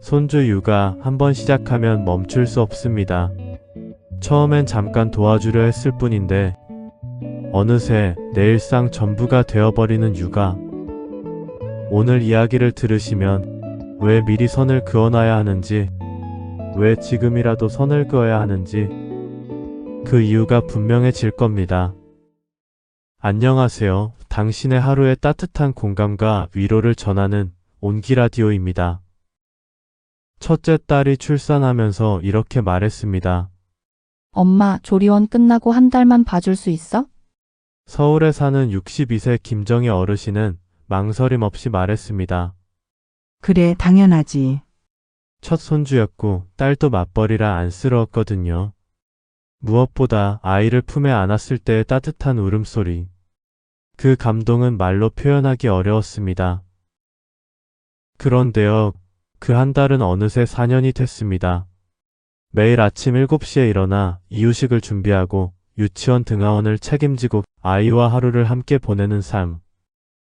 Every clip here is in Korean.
손주 육아 한번 시작하면 멈출 수 없습니다. 처음엔 잠깐 도와주려 했을 뿐인데 어느새 내 일상 전부가 되어버리는 육아. 오늘 이야기를 들으시면 왜 미리 선을 그어놔야 하는지, 왜 지금이라도 선을 그어야 하는지 그 이유가 분명해질 겁니다. 안녕하세요. 당신의 하루에 따뜻한 공감과 위로를 전하는 온기 라디오입니다. 첫째 딸이 출산하면서 이렇게 말했습니다. 엄마, 조리원 끝나고 한 달만 봐줄 수 있어? 서울에 사는 62세 김정희 어르신은 망설임 없이 말했습니다. 그래, 당연하지. 첫 손주였고 딸도 맞벌이라 안쓰러웠거든요. 무엇보다 아이를 품에 안았을 때의 따뜻한 울음소리. 그 감동은 말로 표현하기 어려웠습니다. 그런데요, 그 한 달은 어느새 4년이 됐습니다. 매일 아침 7시에 일어나 이유식을 준비하고 유치원 등하원을 책임지고 아이와 하루를 함께 보내는 삶.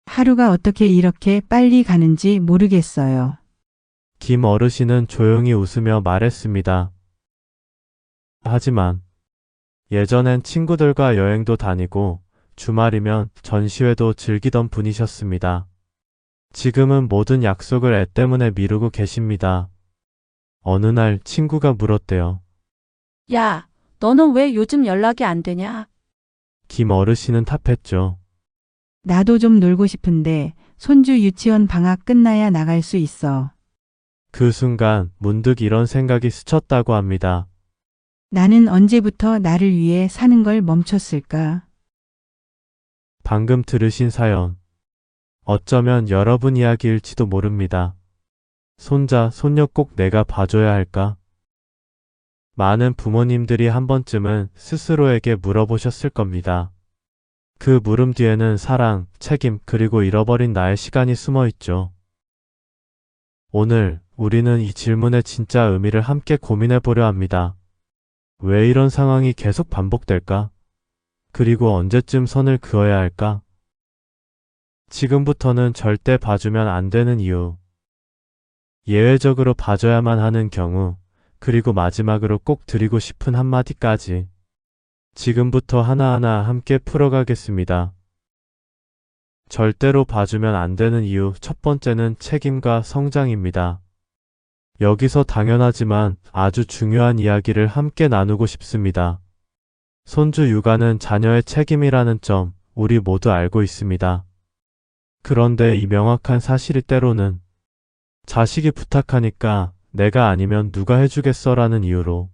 하루가 어떻게 이렇게 빨리 가는지 모르겠어요. 김 어르신은 조용히 웃으며 말했습니다. 하지만 예전엔 친구들과 여행도 다니고 주말이면 전시회도 즐기던 분이셨습니다. 지금은 모든 약속을 애 때문에 미루고 계십니다. 어느 날 친구가 물었대요. 야, 너는 왜 요즘 연락이 안 되냐? 김 어르신은 답했죠. 나도 좀 놀고 싶은데 손주 유치원 방학 끝나야 나갈 수 있어. 그 순간 문득 이런 생각이 스쳤다고 합니다. 나는 언제부터 나를 위해 사는 걸 멈췄을까? 방금 들으신 사연. 어쩌면 여러분 이야기일지도 모릅니다. 손자, 손녀 꼭 내가 봐줘야 할까? 많은 부모님들이 한 번쯤은 스스로에게 물어보셨을 겁니다. 그 물음 뒤에는 사랑, 책임, 그리고 잃어버린 나의 시간이 숨어 있죠. 오늘 우리는 이 질문의 진짜 의미를 함께 고민해 보려 합니다. 왜 이런 상황이 계속 반복될까? 그리고 언제쯤 선을 그어야 할까? 지금부터는 절대 봐주면 안 되는 이유. 예외적으로 봐줘야만 하는 경우, 그리고 마지막으로 꼭 드리고 싶은 한마디까지. 지금부터 하나하나 함께 풀어가겠습니다. 절대로 봐주면 안 되는 이유 첫 번째는 책임과 성장입니다. 여기서 당연하지만 아주 중요한 이야기를 함께 나누고 싶습니다. 손주 육아는 자녀의 책임이라는 점 우리 모두 알고 있습니다. 그런데 이 명확한 사실이 때로는 자식이 부탁하니까 내가 아니면 누가 해주겠어라는 이유로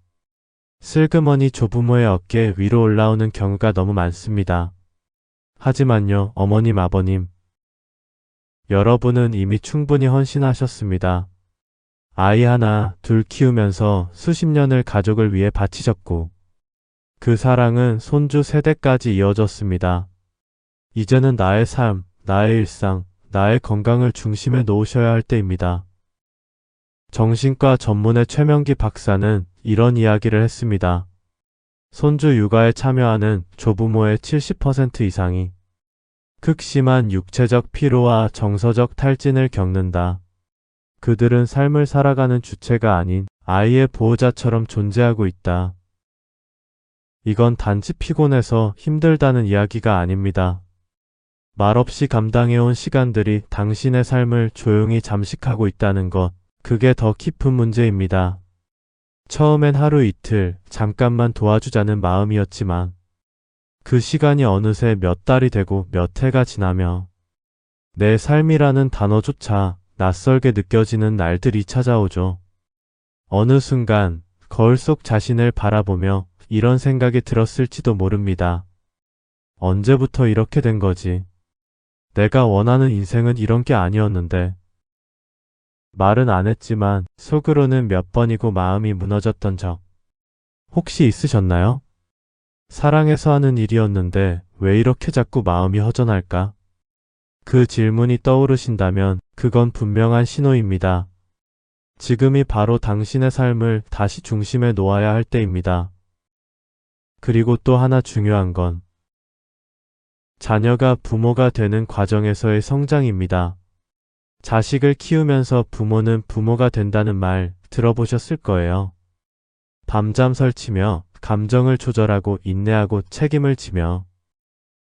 슬그머니 조부모의 어깨 위로 올라오는 경우가 너무 많습니다. 하지만요, 어머님, 아버님. 여러분은 이미 충분히 헌신하셨습니다. 아이 하나, 둘 키우면서 수십 년을 가족을 위해 바치셨고, 그 사랑은 손주 세대까지 이어졌습니다. 이제는 나의 삶, 나의 일상, 나의 건강을 중심에 놓으셔야 할 때입니다. 정신과 전문의 최명기 박사는 이런 이야기를 했습니다. 손주 육아에 참여하는 조부모의 70% 이상이 극심한 육체적 피로와 정서적 탈진을 겪는다. 그들은 삶을 살아가는 주체가 아닌 아이의 보호자처럼 존재하고 있다. 이건 단지 피곤해서 힘들다는 이야기가 아닙니다. 말없이 감당해온 시간들이 당신의 삶을 조용히 잠식하고 있다는 것, 그게 더 깊은 문제입니다. 처음엔 하루 이틀, 잠깐만 도와주자는 마음이었지만, 그 시간이 어느새 몇 달이 되고 몇 해가 지나며, 내 삶이라는 단어조차 낯설게 느껴지는 날들이 찾아오죠. 어느 순간, 거울 속 자신을 바라보며 이런 생각이 들었을지도 모릅니다. 언제부터 이렇게 된 거지? 내가 원하는 인생은 이런 게 아니었는데. 말은 안 했지만 속으로는 몇 번이고 마음이 무너졌던 적. 혹시 있으셨나요? 사랑해서 하는 일이었는데 왜 이렇게 자꾸 마음이 허전할까? 그 질문이 떠오르신다면 그건 분명한 신호입니다. 지금이 바로 당신의 삶을 다시 중심에 놓아야 할 때입니다. 그리고 또 하나 중요한 건 자녀가 부모가 되는 과정에서의 성장입니다. 자식을 키우면서 부모는 부모가 된다는 말 들어보셨을 거예요. 밤잠 설치며 감정을 조절하고 인내하고 책임을 지며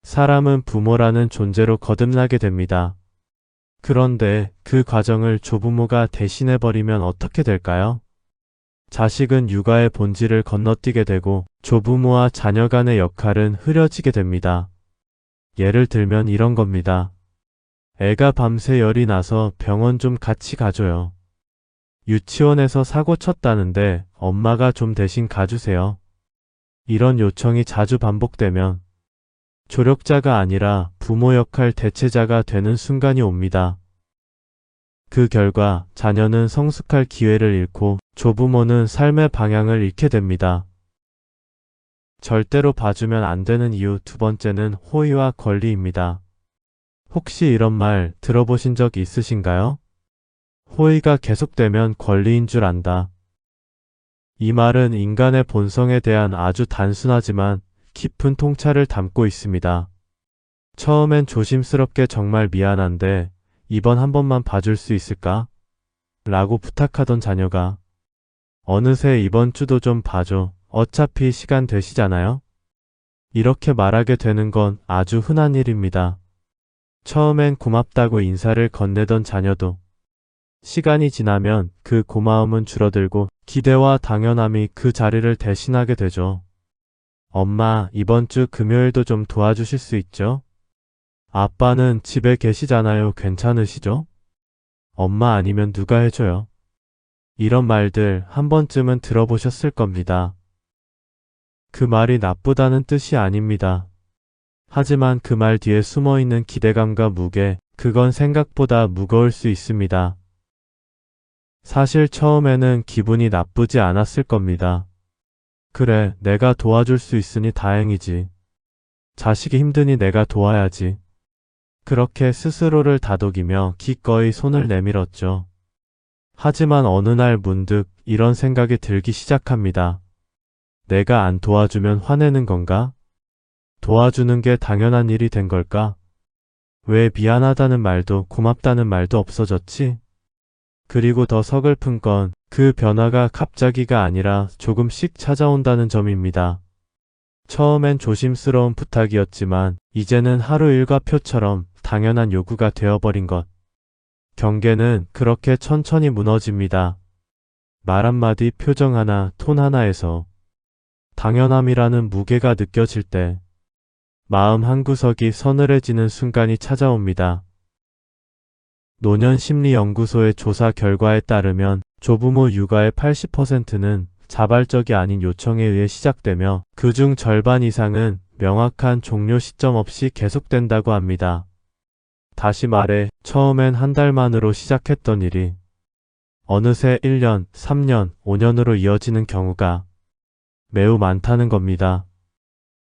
사람은 부모라는 존재로 거듭나게 됩니다. 그런데 그 과정을 조부모가 대신해버리면 어떻게 될까요? 자식은 육아의 본질을 건너뛰게 되고 조부모와 자녀 간의 역할은 흐려지게 됩니다. 예를 들면 이런 겁니다. 애가 밤새 열이 나서 병원 좀 같이 가줘요. 유치원에서 사고 쳤다는데 엄마가 좀 대신 가주세요. 이런 요청이 자주 반복되면 조력자가 아니라 부모 역할 대체자가 되는 순간이 옵니다. 그 결과 자녀는 성숙할 기회를 잃고 조부모는 삶의 방향을 잃게 됩니다. 절대로 봐주면 안 되는 이유 두 번째는 호의와 권리입니다. 혹시 이런 말 들어보신 적 있으신가요? 호의가 계속되면 권리인 줄 안다. 이 말은 인간의 본성에 대한 아주 단순하지만 깊은 통찰을 담고 있습니다. 처음엔 조심스럽게 정말 미안한데 이번 한 번만 봐줄 수 있을까? 라고 부탁하던 자녀가 어느새 이번 주도 좀 봐줘. 어차피 시간 되시잖아요? 이렇게 말하게 되는 건 아주 흔한 일입니다. 처음엔 고맙다고 인사를 건네던 자녀도 시간이 지나면 그 고마움은 줄어들고 기대와 당연함이 그 자리를 대신하게 되죠. 엄마, 이번 주 금요일도 좀 도와주실 수 있죠? 아빠는 집에 계시잖아요. 괜찮으시죠? 엄마 아니면 누가 해줘요? 이런 말들 한 번쯤은 들어보셨을 겁니다. 그 말이 나쁘다는 뜻이 아닙니다. 하지만 그 말 뒤에 숨어 있는 기대감과 무게, 그건 생각보다 무거울 수 있습니다. 사실 처음에는 기분이 나쁘지 않았을 겁니다. 그래, 내가 도와줄 수 있으니 다행이지. 자식이 힘드니 내가 도와야지. 그렇게 스스로를 다독이며 기꺼이 손을 내밀었죠. 하지만 어느 날 문득 이런 생각이 들기 시작합니다. 내가 안 도와주면 화내는 건가? 도와주는 게 당연한 일이 된 걸까? 왜 미안하다는 말도 고맙다는 말도 없어졌지? 그리고 더 서글픈 건 그 변화가 갑자기가 아니라 조금씩 찾아온다는 점입니다. 처음엔 조심스러운 부탁이었지만 이제는 하루 일과 표처럼 당연한 요구가 되어버린 것. 경계는 그렇게 천천히 무너집니다. 말 한마디 표정 하나 톤 하나에서 당연함이라는 무게가 느껴질 때 마음 한구석이 서늘해지는 순간이 찾아옵니다. 노년심리연구소의 조사 결과에 따르면 조부모 육아의 80%는 자발적이 아닌 요청에 의해 시작되며 그중 절반 이상은 명확한 종료 시점 없이 계속된다고 합니다. 다시 말해 처음엔 한 달만으로 시작했던 일이 어느새 1년, 3년, 5년으로 이어지는 경우가 매우 많다는 겁니다.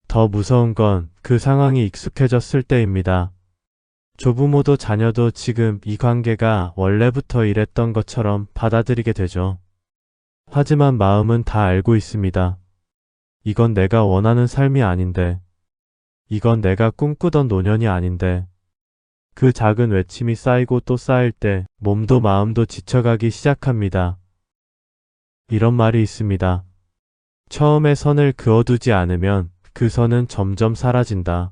더 무서운 건 그 상황이 익숙해졌을 때입니다. 조부모도 자녀도 지금 이 관계가 원래부터 이랬던 것처럼 받아들이게 되죠. 하지만 마음은 다 알고 있습니다. 이건 내가 원하는 삶이 아닌데. 이건 내가 꿈꾸던 노년이 아닌데. 그 작은 외침이 쌓이고 또 쌓일 때 몸도 마음도 지쳐가기 시작합니다. 이런 말이 있습니다. 처음에 선을 그어두지 않으면 그 선은 점점 사라진다.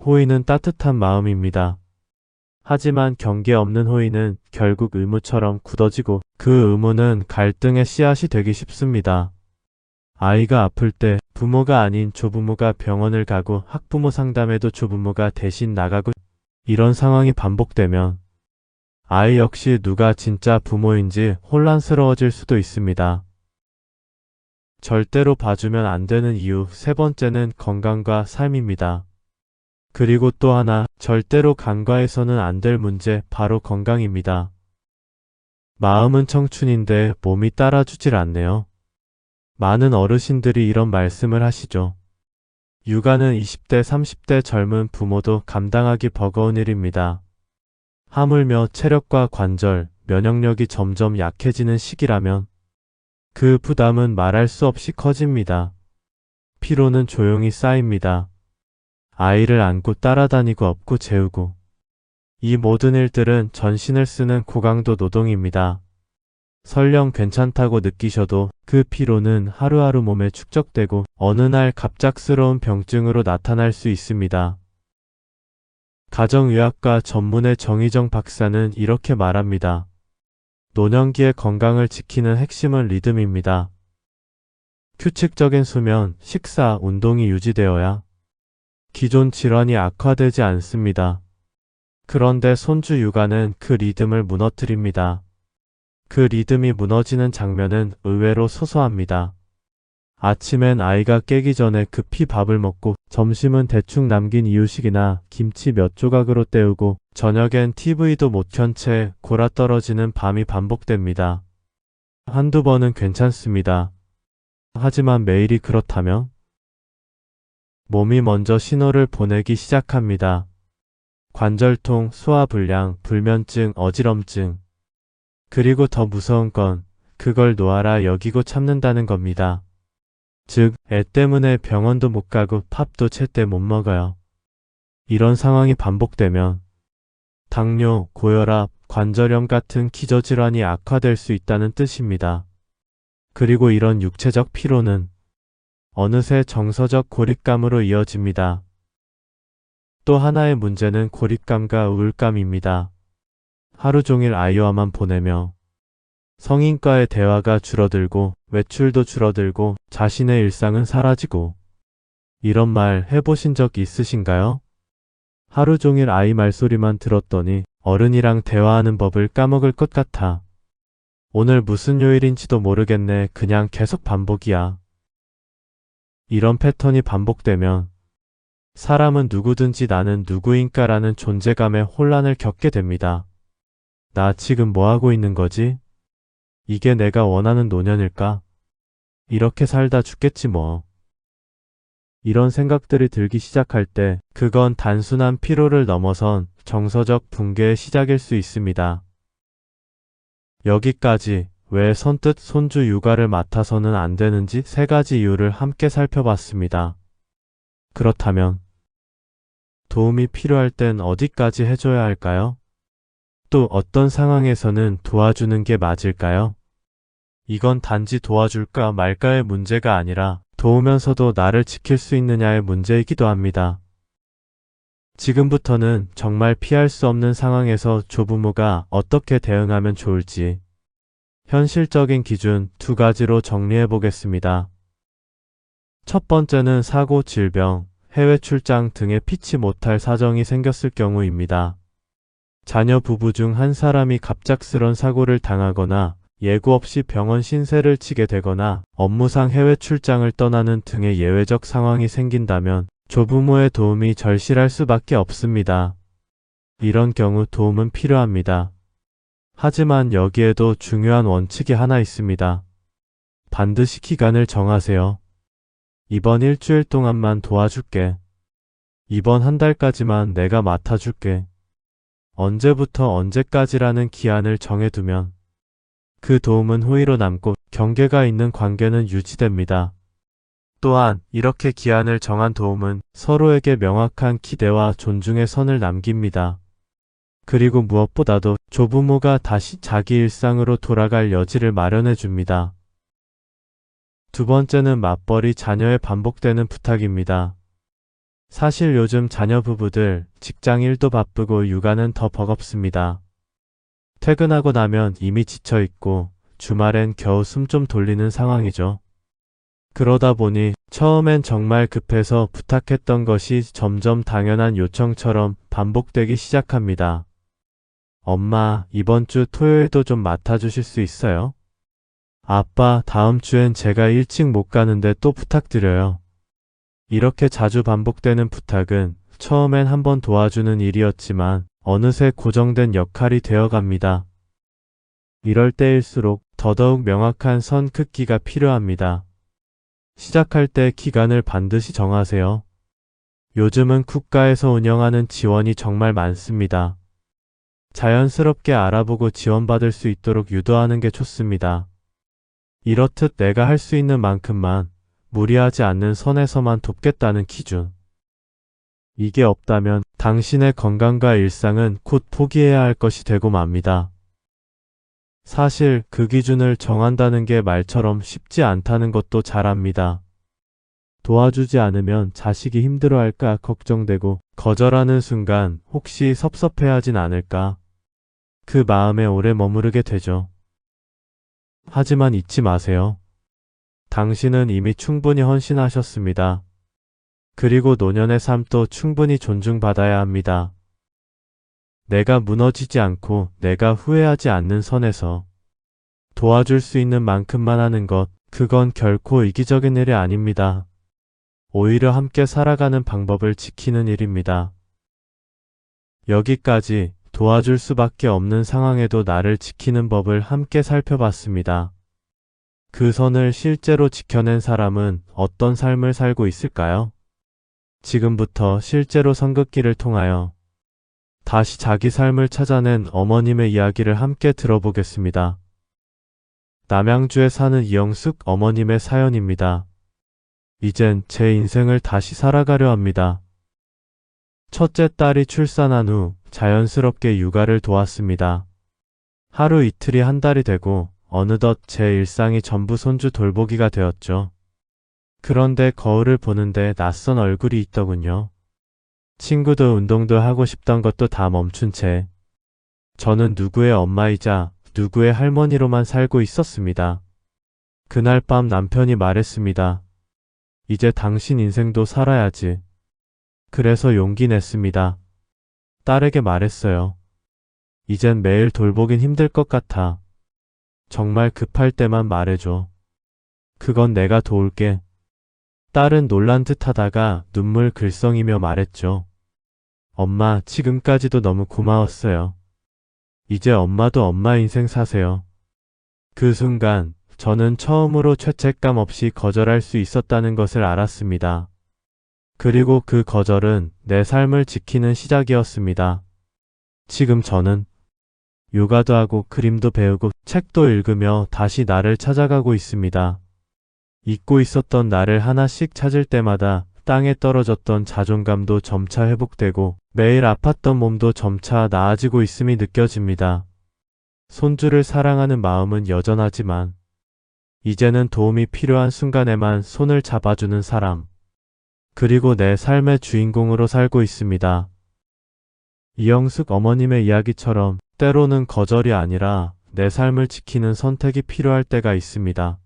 호의는 따뜻한 마음입니다. 하지만 경계 없는 호의는 결국 의무처럼 굳어지고 그 의무는 갈등의 씨앗이 되기 쉽습니다. 아이가 아플 때 부모가 아닌 조부모가 병원을 가고 학부모 상담에도 조부모가 대신 나가고 이런 상황이 반복되면 아이 역시 누가 진짜 부모인지 혼란스러워질 수도 있습니다. 절대로 봐주면 안 되는 이유 세 번째는 건강과 삶입니다. 그리고 또 하나 절대로 간과해서는 안 될 문제 바로 건강입니다. 마음은 청춘인데 몸이 따라주질 않네요. 많은 어르신들이 이런 말씀을 하시죠. 육아는 20대, 30대 젊은 부모도 감당하기 버거운 일입니다. 하물며 체력과 관절, 면역력이 점점 약해지는 시기라면 그 부담은 말할 수 없이 커집니다. 피로는 조용히 쌓입니다. 아이를 안고 따라다니고 업고 재우고 이 모든 일들은 전신을 쓰는 고강도 노동입니다. 설령 괜찮다고 느끼셔도 그 피로는 하루하루 몸에 축적되고 어느 날 갑작스러운 병증으로 나타날 수 있습니다. 가정의학과 전문의 정희정 박사는 이렇게 말합니다. 노년기의 건강을 지키는 핵심은 리듬입니다. 규칙적인 수면, 식사, 운동이 유지되어야 기존 질환이 악화되지 않습니다. 그런데 손주 육아는 그 리듬을 무너뜨립니다. 그 리듬이 무너지는 장면은 의외로 소소합니다. 아침엔 아이가 깨기 전에 급히 밥을 먹고 점심은 대충 남긴 이유식이나 김치 몇 조각으로 때우고 저녁엔 TV도 못 켠 채 골아 떨어지는 밤이 반복됩니다. 한두 번은 괜찮습니다. 하지만 매일이 그렇다면 몸이 먼저 신호를 보내기 시작합니다. 관절통, 소화불량, 불면증, 어지럼증. 그리고 더 무서운 건 그걸 노아라 여기고 참는다는 겁니다. 즉, 애 때문에 병원도 못 가고 팝도 제때 못 먹어요. 이런 상황이 반복되면 당뇨, 고혈압, 관절염 같은 기저질환이 악화될 수 있다는 뜻입니다. 그리고 이런 육체적 피로는 어느새 정서적 고립감으로 이어집니다. 또 하나의 문제는 고립감과 우울감입니다. 하루 종일 아이와만 보내며 성인과의 대화가 줄어들고 외출도 줄어들고 자신의 일상은 사라지고 이런 말 해보신 적 있으신가요? 하루 종일 아이 말소리만 들었더니 어른이랑 대화하는 법을 까먹을 것 같아. 오늘 무슨 요일인지도 모르겠네. 그냥 계속 반복이야. 이런 패턴이 반복되면 사람은 누구든지 나는 누구인가라는 존재감의 혼란을 겪게 됩니다. 나 지금 뭐 하고 있는 거지? 이게 내가 원하는 노년일까? 이렇게 살다 죽겠지 뭐. 이런 생각들이 들기 시작할 때 그건 단순한 피로를 넘어선 정서적 붕괴의 시작일 수 있습니다. 여기까지 왜 선뜻 손주 육아를 맡아서는 안 되는지 세 가지 이유를 함께 살펴봤습니다. 그렇다면 도움이 필요할 땐 어디까지 해줘야 할까요? 또 어떤 상황에서는 도와주는 게 맞을까요? 이건 단지 도와줄까 말까의 문제가 아니라 도우면서도 나를 지킬 수 있느냐의 문제이기도 합니다. 지금부터는 정말 피할 수 없는 상황에서 조부모가 어떻게 대응하면 좋을지 현실적인 기준 두 가지로 정리해 보겠습니다. 첫 번째는 사고, 질병, 해외 출장 등의 피치 못할 사정이 생겼을 경우입니다. 자녀 부부 중 한 사람이 갑작스런 사고를 당하거나 예고 없이 병원 신세를 치게 되거나 업무상 해외 출장을 떠나는 등의 예외적 상황이 생긴다면 조부모의 도움이 절실할 수밖에 없습니다. 이런 경우 도움은 필요합니다. 하지만 여기에도 중요한 원칙이 하나 있습니다. 반드시 기간을 정하세요. 이번 일주일 동안만 도와줄게. 이번 한 달까지만 내가 맡아줄게. 언제부터 언제까지라는 기한을 정해두면 그 도움은 후위로 남고 경계가 있는 관계는 유지됩니다. 또한 이렇게 기한을 정한 도움은 서로에게 명확한 기대와 존중의 선을 남깁니다. 그리고 무엇보다도 조부모가 다시 자기 일상으로 돌아갈 여지를 마련해 줍니다. 두 번째는 맞벌이 자녀의 반복되는 부탁입니다. 사실 요즘 자녀 부부들 직장 일도 바쁘고 육아는 더 버겁습니다. 퇴근하고 나면 이미 지쳐 있고 주말엔 겨우 숨 좀 돌리는 상황이죠. 그러다 보니 처음엔 정말 급해서 부탁했던 것이 점점 당연한 요청처럼 반복되기 시작합니다. 엄마, 이번 주 토요일도 좀 맡아주실 수 있어요? 아빠, 다음 주엔 제가 일찍 못 가는데 또 부탁드려요. 이렇게 자주 반복되는 부탁은 처음엔 한번 도와주는 일이었지만 어느새 고정된 역할이 되어 갑니다. 이럴 때일수록 더더욱 명확한 선 긋기가 필요합니다. 시작할 때 기간을 반드시 정하세요. 요즘은 국가에서 운영하는 지원이 정말 많습니다. 자연스럽게 알아보고 지원받을 수 있도록 유도하는 게 좋습니다. 이렇듯 내가 할 수 있는 만큼만 무리하지 않는 선에서만 돕겠다는 기준. 이게 없다면 당신의 건강과 일상은 곧 포기해야 할 것이 되고 맙니다. 사실 그 기준을 정한다는 게 말처럼 쉽지 않다는 것도 잘 압니다. 도와주지 않으면 자식이 힘들어할까 걱정되고 거절하는 순간 혹시 섭섭해하진 않을까. 그 마음에 오래 머무르게 되죠. 하지만 잊지 마세요. 당신은 이미 충분히 헌신하셨습니다. 그리고 노년의 삶도 충분히 존중받아야 합니다. 내가 무너지지 않고 내가 후회하지 않는 선에서 도와줄 수 있는 만큼만 하는 것, 그건 결코 이기적인 일이 아닙니다. 오히려 함께 살아가는 방법을 지키는 일입니다. 여기까지 도와줄 수밖에 없는 상황에도 나를 지키는 법을 함께 살펴봤습니다. 그 선을 실제로 지켜낸 사람은 어떤 삶을 살고 있을까요? 지금부터 실제로 선긋기를 통하여 다시 자기 삶을 찾아낸 어머님의 이야기를 함께 들어보겠습니다. 남양주에 사는 이영숙 어머님의 사연입니다. 이젠 제 인생을 다시 살아가려 합니다. 첫째 딸이 출산한 후 자연스럽게 육아를 도왔습니다. 하루 이틀이 한 달이 되고 어느덧 제 일상이 전부 손주 돌보기가 되었죠. 그런데 거울을 보는데 낯선 얼굴이 있더군요. 친구도 운동도 하고 싶던 것도 다 멈춘 채 저는 누구의 엄마이자 누구의 할머니로만 살고 있었습니다. 그날 밤 남편이 말했습니다. 이제 당신 인생도 살아야지. 그래서 용기 냈습니다. 딸에게 말했어요. 이젠 매일 돌보긴 힘들 것 같아. 정말 급할 때만 말해줘. 그건 내가 도울게. 딸은 놀란 듯 하다가 눈물 글썽이며 말했죠. 엄마, 지금까지도 너무 고마웠어요. 이제 엄마도 엄마 인생 사세요. 그 순간, 저는 처음으로 죄책감 없이 거절할 수 있었다는 것을 알았습니다. 그리고 그 거절은 내 삶을 지키는 시작이었습니다. 지금 저는 요가도 하고 그림도 배우고 책도 읽으며 다시 나를 찾아가고 있습니다. 잊고 있었던 나를 하나씩 찾을 때마다 땅에 떨어졌던 자존감도 점차 회복되고 매일 아팠던 몸도 점차 나아지고 있음이 느껴집니다. 손주를 사랑하는 마음은 여전하지만 이제는 도움이 필요한 순간에만 손을 잡아주는 사람 그리고 내 삶의 주인공으로 살고 있습니다. 이영숙 어머님의 이야기처럼 때로는 거절이 아니라 내 삶을 지키는 선택이 필요할 때가 있습니다.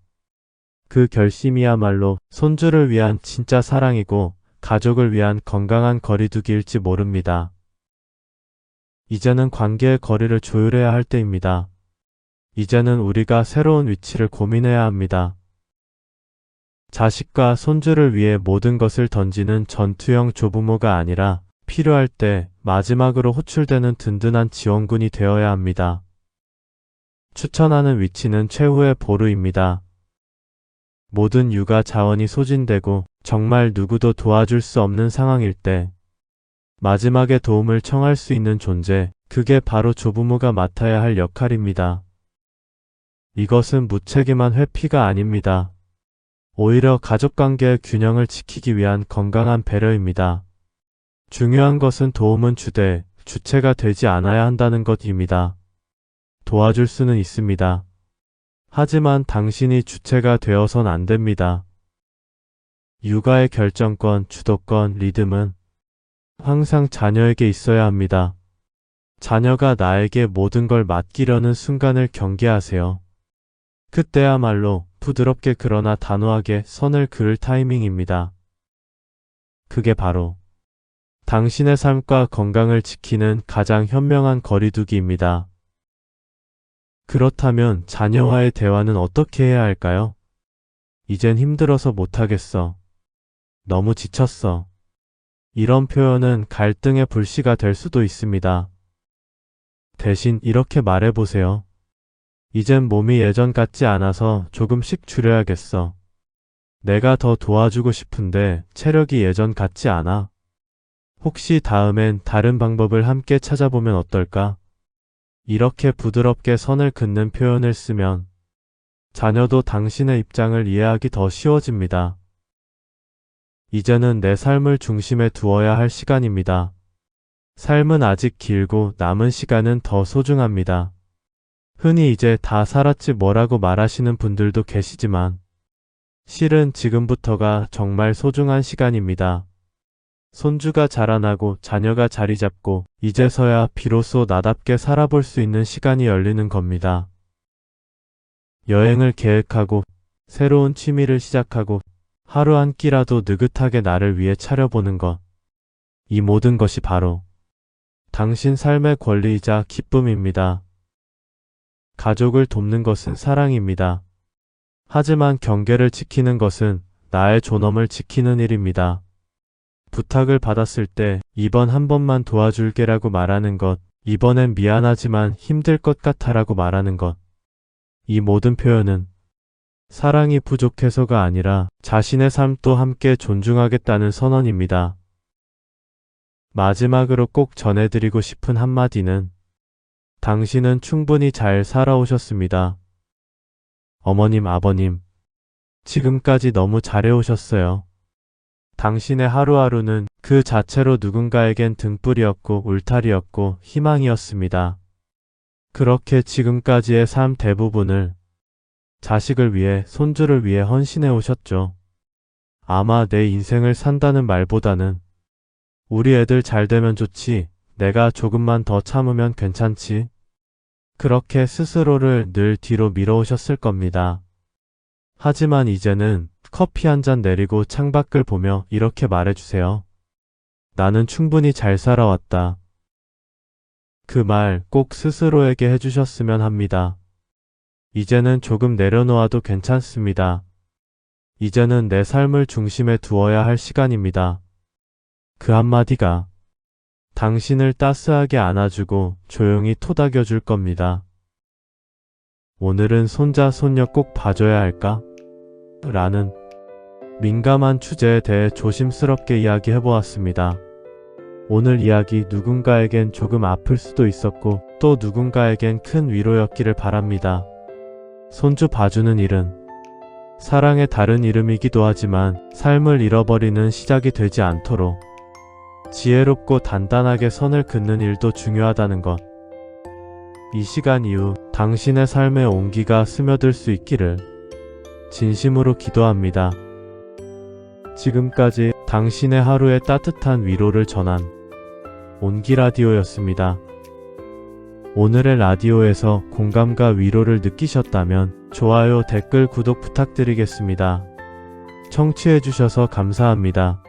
그 결심이야말로 손주를 위한 진짜 사랑이고 가족을 위한 건강한 거리두기일지 모릅니다. 이제는 관계의 거리를 조율해야 할 때입니다. 이제는 우리가 새로운 위치를 고민해야 합니다. 자식과 손주를 위해 모든 것을 던지는 전투형 조부모가 아니라 필요할 때 마지막으로 호출되는 든든한 지원군이 되어야 합니다. 추천하는 위치는 최후의 보루입니다. 모든 육아 자원이 소진되고 정말 누구도 도와줄 수 없는 상황일 때 마지막에 도움을 청할 수 있는 존재, 그게 바로 조부모가 맡아야 할 역할입니다. 이것은 무책임한 회피가 아닙니다. 오히려 가족관계의 균형을 지키기 위한 건강한 배려입니다. 중요한 것은 도움은 주되 주체가 되지 않아야 한다는 것입니다. 도와줄 수는 있습니다. 하지만 당신이 주체가 되어선 안 됩니다. 육아의 결정권, 주도권, 리듬은 항상 자녀에게 있어야 합니다. 자녀가 나에게 모든 걸 맡기려는 순간을 경계하세요. 그때야말로 부드럽게 그러나 단호하게 선을 그을 타이밍입니다. 그게 바로 당신의 삶과 건강을 지키는 가장 현명한 거리두기입니다. 그렇다면 자녀와의 대화는 어떻게 해야 할까요? 이젠 힘들어서 못하겠어. 너무 지쳤어. 이런 표현은 갈등의 불씨가 될 수도 있습니다. 대신 이렇게 말해보세요. 이젠 몸이 예전 같지 않아서 조금씩 줄여야겠어. 내가 더 도와주고 싶은데 체력이 예전 같지 않아. 혹시 다음엔 다른 방법을 함께 찾아보면 어떨까? 이렇게 부드럽게 선을 긋는 표현을 쓰면 자녀도 당신의 입장을 이해하기 더 쉬워집니다. 이제는 내 삶을 중심에 두어야 할 시간입니다. 삶은 아직 길고 남은 시간은 더 소중합니다. 흔히 이제 다 살았지 뭐라고 말하시는 분들도 계시지만 실은 지금부터가 정말 소중한 시간입니다. 손주가 자라나고 자녀가 자리 잡고 이제서야 비로소 나답게 살아볼 수 있는 시간이 열리는 겁니다. 여행을 계획하고 새로운 취미를 시작하고 하루 한 끼라도 느긋하게 나를 위해 차려보는 것. 이 모든 것이 바로 당신 삶의 권리이자 기쁨입니다. 가족을 돕는 것은 사랑입니다. 하지만 경계를 지키는 것은 나의 존엄을 지키는 일입니다. 부탁을 받았을 때 이번 한 번만 도와줄게라고 말하는 것, 이번엔 미안하지만 힘들 것 같아라고 말하는 것. 이 모든 표현은 사랑이 부족해서가 아니라 자신의 삶도 함께 존중하겠다는 선언입니다. 마지막으로 꼭 전해드리고 싶은 한마디는 당신은 충분히 잘 살아오셨습니다. 어머님, 아버님, 지금까지 너무 잘해오셨어요. 당신의 하루하루는 그 자체로 누군가에겐 등불이었고 울타리였고 희망이었습니다. 그렇게 지금까지의 삶 대부분을 자식을 위해, 손주를 위해 헌신해 오셨죠. 아마 내 인생을 산다는 말보다는 우리 애들 잘 되면 좋지, 내가 조금만 더 참으면 괜찮지. 그렇게 스스로를 늘 뒤로 밀어오셨을 겁니다. 하지만 이제는 커피 한 잔 내리고 창밖을 보며 이렇게 말해주세요. 나는 충분히 잘 살아왔다. 그 말 꼭 스스로에게 해주셨으면 합니다. 이제는 조금 내려놓아도 괜찮습니다. 이제는 내 삶을 중심에 두어야 할 시간입니다. 그 한마디가 당신을 따스하게 안아주고 조용히 토닥여 줄 겁니다. 오늘은 손자, 손녀 꼭 봐줘야 할까? 라는 민감한 주제에 대해 조심스럽게 이야기해 보았습니다. 오늘 이야기 누군가에겐 조금 아플 수도 있었고 또 누군가에겐 큰 위로였기를 바랍니다. 손주 봐주는 일은 사랑의 다른 이름이기도 하지만 삶을 잃어버리는 시작이 되지 않도록 지혜롭고 단단하게 선을 긋는 일도 중요하다는 것. 이 시간 이후 당신의 삶에 온기가 스며들 수 있기를 진심으로 기도합니다. 지금까지 당신의 하루에 따뜻한 위로를 전한 온기 라디오였습니다. 오늘의 라디오에서 공감과 위로를 느끼셨다면 좋아요, 댓글, 구독 부탁드리겠습니다. 청취해주셔서 감사합니다.